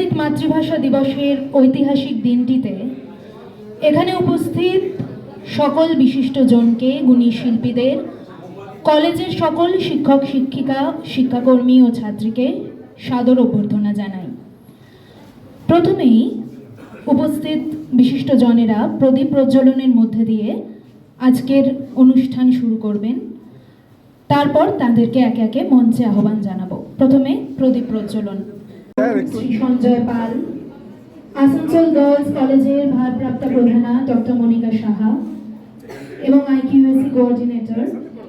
আন্তর্জাতিক মাতৃভাষা দিবসের ঐতিহাসিক দিনটিতে এখানে উপস্থিত সকল বিশিষ্টজনকে গুণী শিল্পীদের, কলেজের সকল শিক্ষক, শিক্ষিকা, শিক্ষাকর্মী ও ছাত্রীকে সাদর অভ্যর্থনা জানাই। প্রথমেই উপস্থিত বিশিষ্টজনেরা প্রদীপ প্রজ্বলনের মধ্যে দিয়ে আজকের অনুষ্ঠান শুরু করবেন। তারপর তাদেরকে একে একে মঞ্চে আহ্বান জানাব। প্রথমে প্রদীপ প্রজ্বলন। সঞ্জয় পাল। আসানসোল গার্লস কলেজের ভারপ্রাপ্ত প্রধানা ডক্টর মনিকা সাহা এবং আইকিউএসি কোঅর্ডিনেটর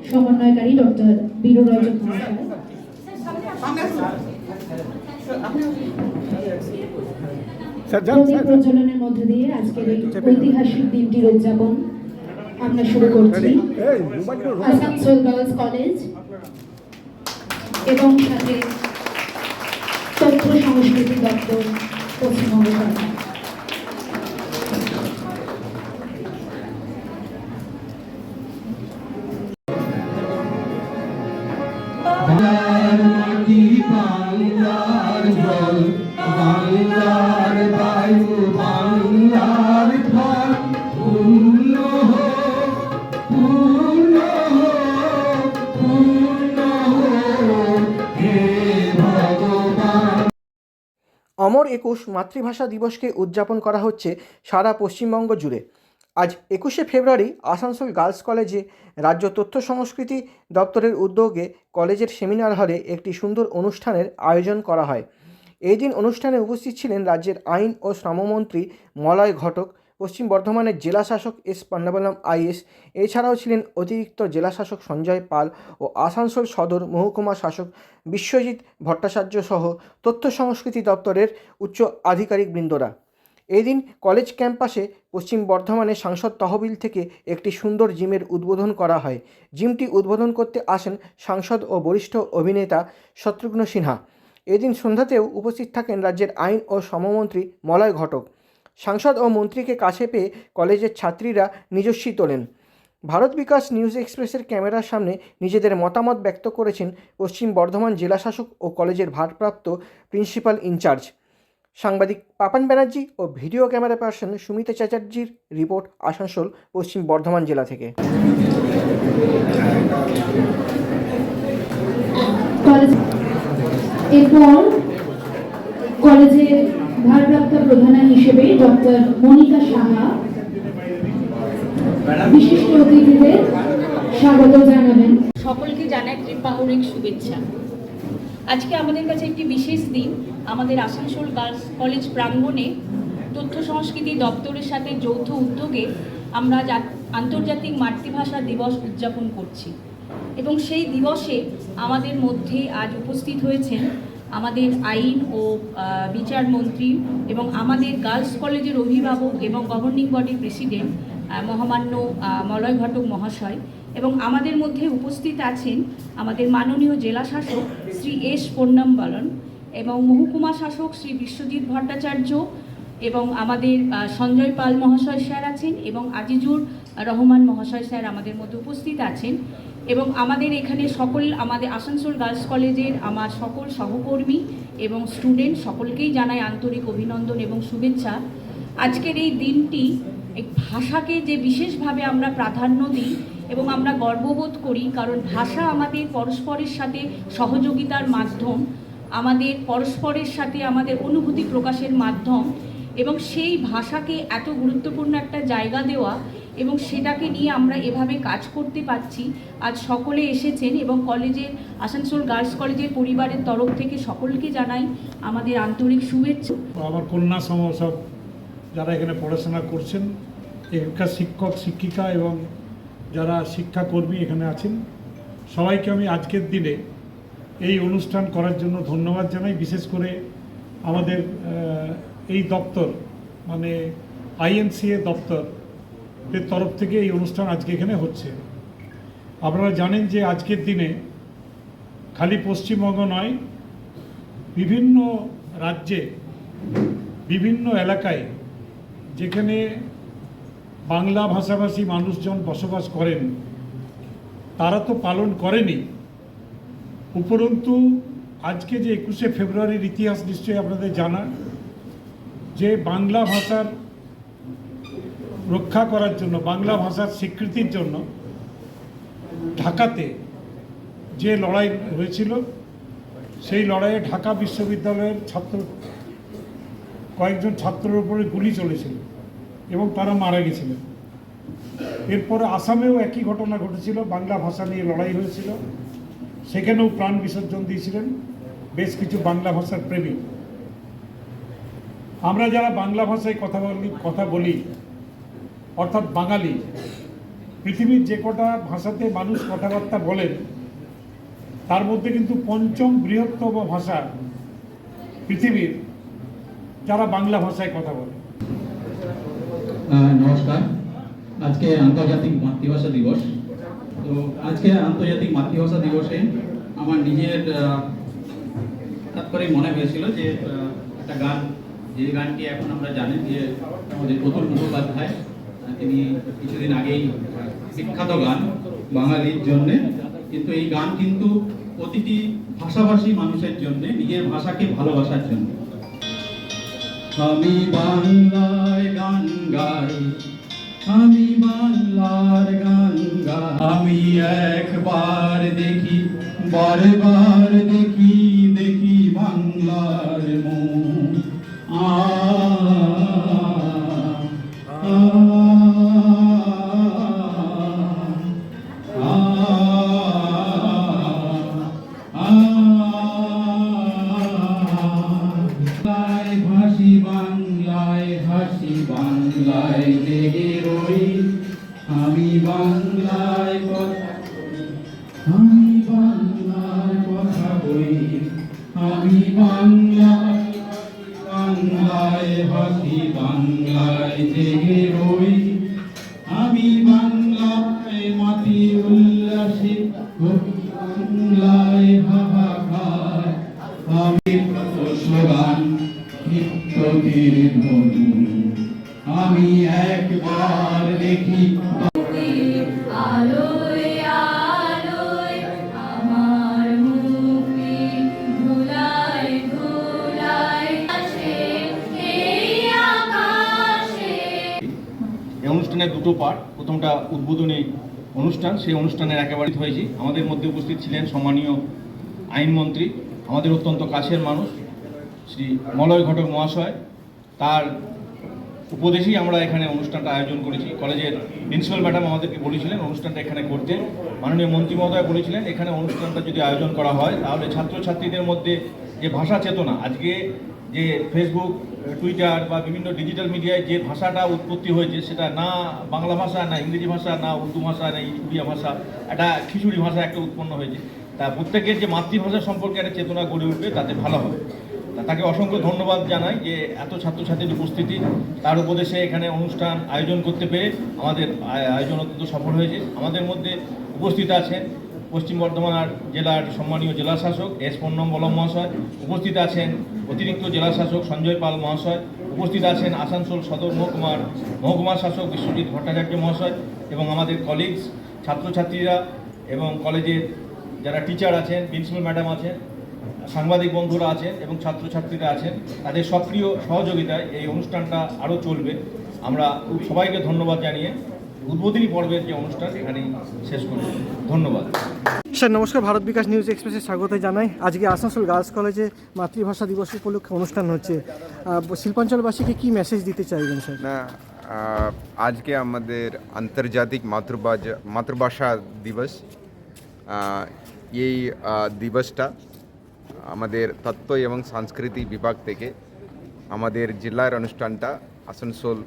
সমন্বয়কারী ডক্টর বীরু রজক মহাশয়। প্রদীপ প্রজ্বলনের মধ্যে দিয়ে আজকের এই ঐতিহাসিক দিনটির উদযাপন আমরা শুরু করছি। আসানসোল গার্লস কলেজ এবং সাথে তথ্য সংস্কৃতি দপ্তর পশ্চিমবঙ্গ সরকার। একুশ মাতৃভাষা দিবসকে উদযাপন করা হচ্ছে সারা পশ্চিমবঙ্গ জুড়ে। আজ একুশে ফেব্রুয়ারি আসানসোল গার্লস কলেজে রাজ্য তথ্য সংস্কৃতি দপ্তরের উদ্যোগে কলেজের সেমিনার হলে একটি সুন্দর অনুষ্ঠানের আয়োজন করা হয়। এই দিন অনুষ্ঠানে উপস্থিত ছিলেন রাজ্যের আইন ও শ্রমমন্ত্রী মলয় ঘটক পশ্চিম বর্ধমানের জেলা শাসক এস পান্ডাবলম আইএস এছাড়াও ছিলেন অতিরিক্ত জেলা শাসক সঞ্জয় পাল ও আসানসোল সদর মহকুমা শাসক বিশ্বজিৎ ভট্টাচার্য সহ তথ্য সংস্কৃতি দপ্তরের উচ্চ আধিকারিকবৃন্দরা এই দিন কলেজ ক্যাম্পাসে পশ্চিম বর্ধমানের সাংসদ তহবিল থেকে একটি সুন্দর জিমের উদ্বোধন করা হয়। জিমটি উদ্বোধন করতে আসেন সাংসদ ও বরিষ্ঠ অভিনেতা শত্রুঘ্ন সিনহা। এদিন সন্ধ্যাতেও উপস্থিত থাকেন রাজ্যের আইন ও সমমন্ত্রী মলয় ঘটক। সাংসদ ও মন্ত্রীকে কাছে পেয়ে কলেজের ছাত্রীরা নিজস্বী তোলেন। ভারত বিকাশ নিউজ এক্সপ্রেসের ক্যামেরার সামনে নিজেদের মতামত ব্যক্ত করেছেন পশ্চিম বর্ধমান জেলাশাসক ও কলেজের ভারপ্রাপ্ত প্রিন্সিপাল ইনচার্জ। সাংবাদিক পাপান ব্যানার্জি ও ভিডিও ক্যামেরা পার্সন সুমিতা চ্যাটার্জির রিপোর্ট আসানসোল, পশ্চিম বর্ধমান জেলা থেকে। কলেজ ভারপ্রাপ্ত প্রধানা হিসেবে ডক্টর মনিকা সাহা বিশিষ্ট অতিথিদের স্বাগত জানাবেন। সকলকে জানাই ত্রিপাহরিক শুভেচ্ছা। আজকে আমাদের কাছে একটি বিশেষ দিন। আমাদের আসানসোল গার্লস কলেজ প্রাঙ্গণে তথ্য সংস্কৃতি দপ্তরের সাথে যৌথ উদ্যোগে আমরা আন্তর্জাতিক মাতৃভাষা দিবস উদযাপন করছি। এবং সেই দিবসে আমাদের মধ্যে আজ উপস্থিত হয়েছেন আমাদের আইন ও বিচার মন্ত্রী এবং আমাদের গার্লস কলেজের অভিভাবক এবং গভর্নিং বডির প্রেসিডেন্ট মহামান্য মলয় ঘটক মহাশয় এবং আমাদের মধ্যে উপস্থিত আছেন আমাদের মাননীয় জেলা শাসক শ্রী এস পন্নম্বলন এবং মহকুমা শাসক শ্রী বিশ্বজিৎ ভট্টাচার্য এবং আমাদের সঞ্জয় পাল মহাশয় স্যার আছেন এবং আজিজুর রহমান মহাশয় স্যার আমাদের মধ্যে উপস্থিত আছেন। এবং আমাদের এখানে সকল আমাদের আসানসোল গার্লস কলেজের আমার সকল সহকর্মী এবং স্টুডেন্ট সকলকেই জানাই আন্তরিক অভিনন্দন এবং শুভেচ্ছা। আজকের এই দিনটি ভাষাকে যে বিশেষভাবে আমরা প্রাধান্য দিই এবং আমরা গর্ববোধ করি, কারণ ভাষা আমাদের পরস্পরের সাথে সহযোগিতার মাধ্যম, আমাদের পরস্পরের সাথে আমাদের অনুভূতি প্রকাশের মাধ্যম এবং সেই ভাষাকে এত গুরুত্বপূর্ণ একটা জায়গা দেওয়া এবং সেটাকে নিয়ে আমরা এভাবে কাজ করতে পারছি। আজ সকলে এসেছেন এবং কলেজের আসানসোল গার্লস কলেজের পরিবারের তরফ থেকে সকলকে জানাই আমাদের আন্তরিক শুভেচ্ছা। আমার কন্যা সম, সব যারা এখানে পড়াশোনা করছেন, এখানকার শিক্ষক, শিক্ষিকা এবং যারা শিক্ষাকর্মী এখানে আছেন, সবাইকে আমি আজকের দিনে এই অনুষ্ঠান করার জন্য ধন্যবাদ জানাই। বিশেষ করে আমাদের এই দপ্তর মানে আইএনসিএ দপ্তরের তরফ থেকে এই অনুষ্ঠান আজকে এখানে হচ্ছে। আপনারা জানেন যে আজকের দিনে খালি পশ্চিমবঙ্গ নয়, বিভিন্ন রাজ্যে, বিভিন্ন এলাকায় যেখানে বাংলা ভাষাভাষী মানুষজন বসবাস করেন, তারা তো পালন করেনি। উপরন্তু, আজকে যে একুশে ফেব্রুয়ারির ইতিহাস নিশ্চয়ই আপনাদের জানা, যে বাংলা ভাষার রক্ষা করার জন্য, বাংলা ভাষার স্বীকৃতির জন্য ঢাকাতে যে লড়াই হয়েছিল, সেই লড়াইয়ে ঢাকা বিশ্ববিদ্যালয়ের ছাত্র, কয়েকজন ছাত্রের উপরে গুলি চলেছিল এবং তারা মারা গেছিলেন। এরপরে আসামেও একই ঘটনা ঘটেছিল, বাংলা ভাষা নিয়ে লড়াই হয়েছিল। সেখানেও প্রাণ বিসর্জন দিয়েছিলেন বেশ কিছু বাংলা ভাষার প্রেমী। আমরা যারা বাংলা ভাষায় কথা বলি কথা বলি অর্থাৎ বাঙালি, পৃথিবীর যে কটা ভাষাতে মানুষ কথাবার্তা বলেন, তার মধ্যে কিন্তু পঞ্চম বৃহত্তম ভাষা পৃথিবীর, যারা বাংলা ভাষায় কথা বলে। নমস্কার। আজকে আন্তর্জাতিক মাতৃভাষা দিবস। তো আজকে আন্তর্জাতিক মাতৃভাষা দিবসে আমার নিজের করে মনে হয়েছিল যে একটা গান, যে গানটি এখন আমরা জানি যে আমাদের প্রতুল মুখোপাধ্যায় তিনি কিছুদিন আগেই বিখ্যাত গান বাঙালির জন্যে। কিন্তু এই গান কিন্তু প্রতিটি ভাষাভাষী মানুষের জন্য, নিজের ভাষাকে ভালোবাসার জন্য। আমি বাংলায় গান গাই, আমি বাংলার গান গাই। আমি একবার দেখি, বারবার দেখি আমি বাংলায় বাংলায় ভাসি বাংলায় জেগে রই আমি বাংলায় মাতি উল্লাসে বাংলায় হাহাকার আমি স্লোগান নিত্যদের ধ্বনি আমি একবার দেখি অনুষ্ঠানের দুটো পার্ট প্রথমটা উদ্বোধনী অনুষ্ঠান, সেই অনুষ্ঠানের একেবারে হয়েছি। আমাদের মধ্যে উপস্থিত ছিলেন সম্মানীয় আইনমন্ত্রী, আমাদের অত্যন্ত কাছের মানুষ, শ্রী মলয় ঘটক মহাশয়। তার উপদেশেই আমরা এখানে অনুষ্ঠানটা আয়োজন করেছি। কলেজের প্রিন্সিপাল ম্যাডাম আমাদেরকে বলেছিলেন, অনুষ্ঠানটা এখানে করতে। মাননীয় মন্ত্রী মহোদয় বলেছিলেন, এখানে অনুষ্ঠানটা যদি আয়োজন করা হয়, তাহলে ছাত্রছাত্রীদের মধ্যে যে ভাষা চেতনা, আজকে যে ফেসবুক টুইটার বা বিভিন্ন ডিজিটাল মিডিয়ায় যে ভাষাটা উৎপত্তি হয়েছে, সেটা না বাংলা ভাষা, না ইংরেজি ভাষা, না উর্দু ভাষা, না উড়িয়া ভাষা, একটা খিচুড়ি ভাষা একটা উৎপন্ন হয়েছে। তা প্রত্যেকের যে মাতৃভাষা সম্পর্কে একটা চেতনা গড়ে উঠবে, তাতে ভালো হবে। তাকে অসংখ্য ধন্যবাদ জানাই যে এত ছাত্রছাত্রীর উপস্থিতি, তার উপদেশে এখানে অনুষ্ঠান আয়োজন করতে পেরে আমাদের আয়োজন অত্যন্ত সফল হয়েছে। আমাদের মধ্যে উপস্থিত আছেন পশ্চিম বর্ধমান জেলার সম্মানীয় জেলা শাসক এস পন্নম বলম মহাশয়, উপস্থিত আছেন অতিরিক্ত জেলা শাসক সঞ্জয় পাল মহাশয়, উপস্থিত আছেন আসানসোল সদর মহকুমার মহকুমা শাসক বিশ্বজিৎ ভট্টাচার্য মহাশয় এবং আমাদের কলিগস ছাত্রছাত্রীরা এবং কলেজের যারা টিচার আছেন প্রিন্সিপাল ম্যাডাম আছেন, সাংবাদিক বন্ধুরা আছেন এবং ছাত্রছাত্রীরা আছেন, তাদের সক্রিয় সহযোগিতায় এই অনুষ্ঠানটা আরও চলবে। আমরা সবাইকে ধন্যবাদ জানিয়ে উদ্বোধনী পর্বের যে অনুষ্ঠান এখানেই শেষ করছি। ধন্যবাদ। স্যার নমস্কার। ভারত বিকাশ নিউজ এক্সপ্রেসে স্বাগত জানাই। আজকে আসানসোল গার্লস কলেজে মাতৃভাষা দিবস উপলক্ষে অনুষ্ঠান হচ্ছে। শিল্পাঞ্চলবাসীকে কি মেসেজ দিতে চাইবেন স্যার? না আজকে আমাদের আন্তর্জাতিক মাতৃভাষা মাতৃভাষা দিবস। এই দিবসটা আমাদের তত্ত্ব এবং সংস্কৃতি বিভাগ থেকে আমাদের জেলার অনুষ্ঠানটা আসানসোল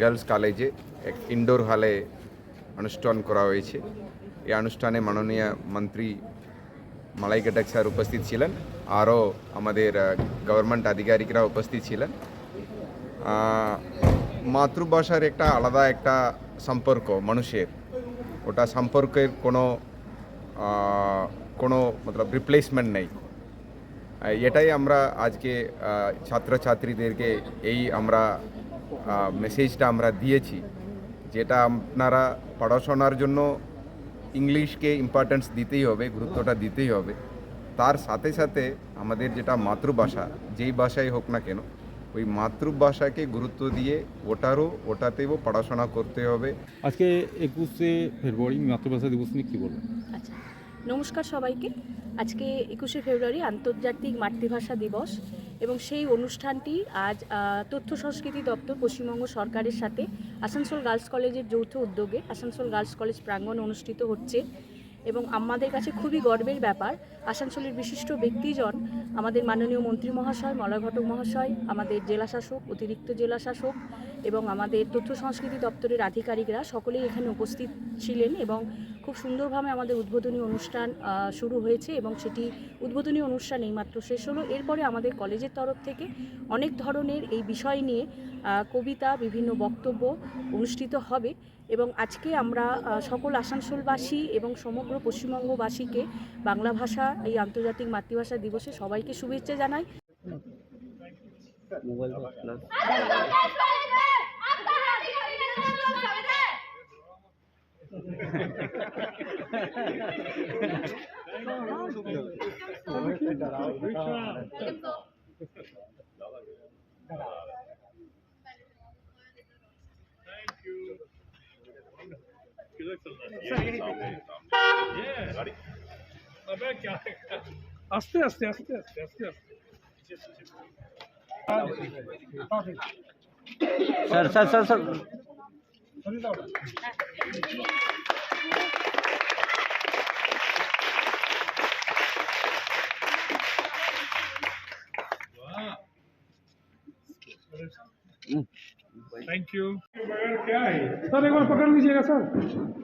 গার্লস কলেজে এক ইনডোর হলে অনুষ্ঠান করা হয়েছে। এই অনুষ্ঠানে মাননীয় মন্ত্রী মালাই ঘটক স্যার উপস্থিত ছিলেন, আরও আমাদের গভর্নমেন্ট আধিকারিকরা উপস্থিত ছিলেন। মাতৃভাষার একটা আলাদা একটা সম্পর্ক মানুষের। ওটা সম্পর্কের কোনো কোনো মতলব রিপ্লেসমেন্ট নেই। এটাই আমরা আজকে ছাত্রছাত্রীদেরকে এই আমরা মেসেজটা আমরা দিয়েছি। যেটা আপনারা পড়াশোনার জন্য ইংলিশকে ইম্পর্টেন্স দিতেই হবে গুরুত্বটা দিতেই হবে। তার সাথে সাথে আমাদের যেটা মাতৃভাষা যেই ভাষাই হোক না কেন ওই মাতৃভাষাকে গুরুত্ব দিয়ে ওটারও ওটাতেও পড়াশোনা করতে হবে। আজকে একুশে ফেব্রুয়ারি মাতৃভাষা দিবস নিয়ে কী বলবেন? আচ্ছা। নমস্কার সবাইকে। আজকে একুশে ফেব্রুয়ারি আন্তর্জাতিক মাতৃভাষা দিবস এবং সেই অনুষ্ঠানটি আজ তথ্য সংস্কৃতি দপ্তর পশ্চিমবঙ্গ সরকারের সাথে আসানসোল গার্লস কলেজের যৌথ উদ্যোগে আসানসোল গার্লস কলেজ প্রাঙ্গণ অনুষ্ঠিত হচ্ছে এবং আমাদের কাছে খুবই গর্বের ব্যাপার, আসানসোলের বিশিষ্ট ব্যক্তিজন আমাদের মাননীয় মন্ত্রী মহাশয় মলয় ঘটক মহাশয়, আমাদের জেলা শাসক অতিরিক্ত জেলা শাসক এবং আমাদের তথ্য সংস্কৃতি দপ্তরের আধিকারিকরা সকলেই এখানে উপস্থিত ছিলেন এবং খুব সুন্দরভাবে আমাদের উদ্বোধনী অনুষ্ঠান শুরু হয়েছে এবং সেটি উদ্বোধনী অনুষ্ঠান এইমাত্র শেষ হলো। এরপরে আমাদের কলেজের তরফ থেকে অনেক ধরনের এই বিষয় নিয়ে কবিতা বিভিন্ন বক্তব্য অনুষ্ঠিত হবে এবং আজকে আমরা সকল আসানসোলবাসী এবং সমগ্র পশ্চিমবঙ্গবাসীকে বাংলা ভাষা এই আন্তর্জাতিক মাতৃভাষা দিবসে সবাইকে শুভেচ্ছা জানাই। আস্তে আস্তে আস্তে আস্তে আস্তে আস্তে sir sir sir sir thank you क्या है सर एक बार पकड़ लीजिएगा सर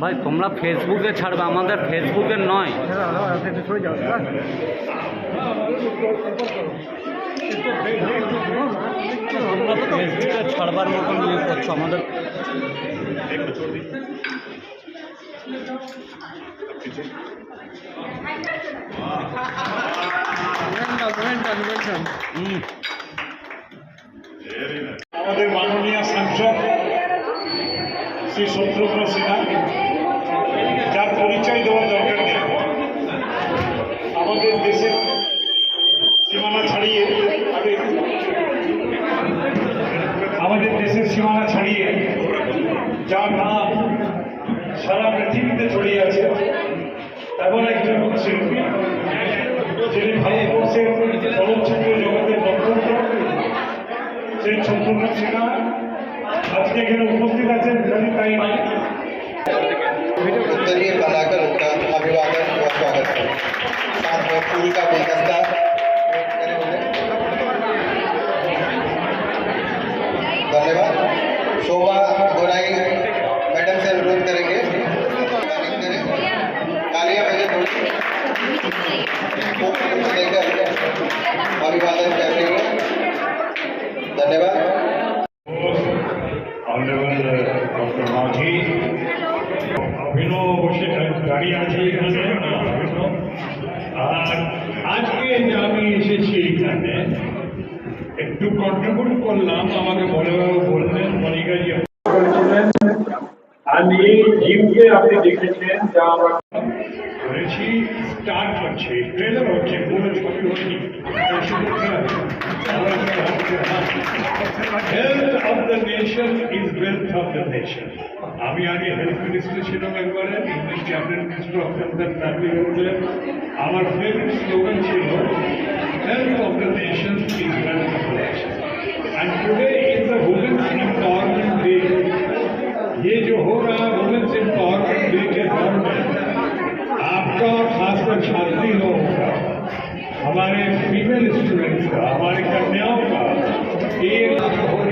ভাই তোমরা ফেসবুকে ছাড়বে আমাদের ফেসবুকে নয়। তোমরা ফেসবুকে ছাড়বার মতন ইয়ে করছ আমাদের আমাদের মাননীয় সাংসদ শ্রী শত্রুঘ্ন সিনহা যার পরিচয় দেওয়ার দরকার নেই আমাদের দেশের সীমানা ছাড়িয়ে আগে আমাদের দেশের সীমানা ছাড়িয়ে যার নাম সারা পৃথিবীতে ছড়িয়ে আছে এমন একজন শিল্পী যিনি ভারতবর্ষের চলচ্চিত্র জগতের নক্ষত্র সেই শত্রুঘ্ন সিনহা আজকে অনারেবল ডক্টর মাঝি অভিনব বসে দাঁড়িয়ে আছে এখানে আর আজকে যে আমি এসেছি এখানে একটু কন্ট্রিবিউট করলাম আমাকে বলে বললেন মনিকা জি বলেছিলেন আমি জিমকে আপনি দেখেছেন, যা আমরা করেছি। স্টার্ট হচ্ছে, ট্রেলার হচ্ছে, কোনো ছবি হয়নি। Health of the nation of the nation আমি আগে হেলথ মিনিস্টার ছিলাম একবারে English cabinet minister of health and family welfare আমার ফেভারিট স্লোগান ছিল health of the nation is wealth of the nation and today is the women's empowerment day ये जो हो रहा है वुमेन्स एम्पावरमेंट डे के दौर में आपका और खासकर शांति लोगों का हमारे फीमेल स्टूडेंट्स का हमारे कन्याओं का एक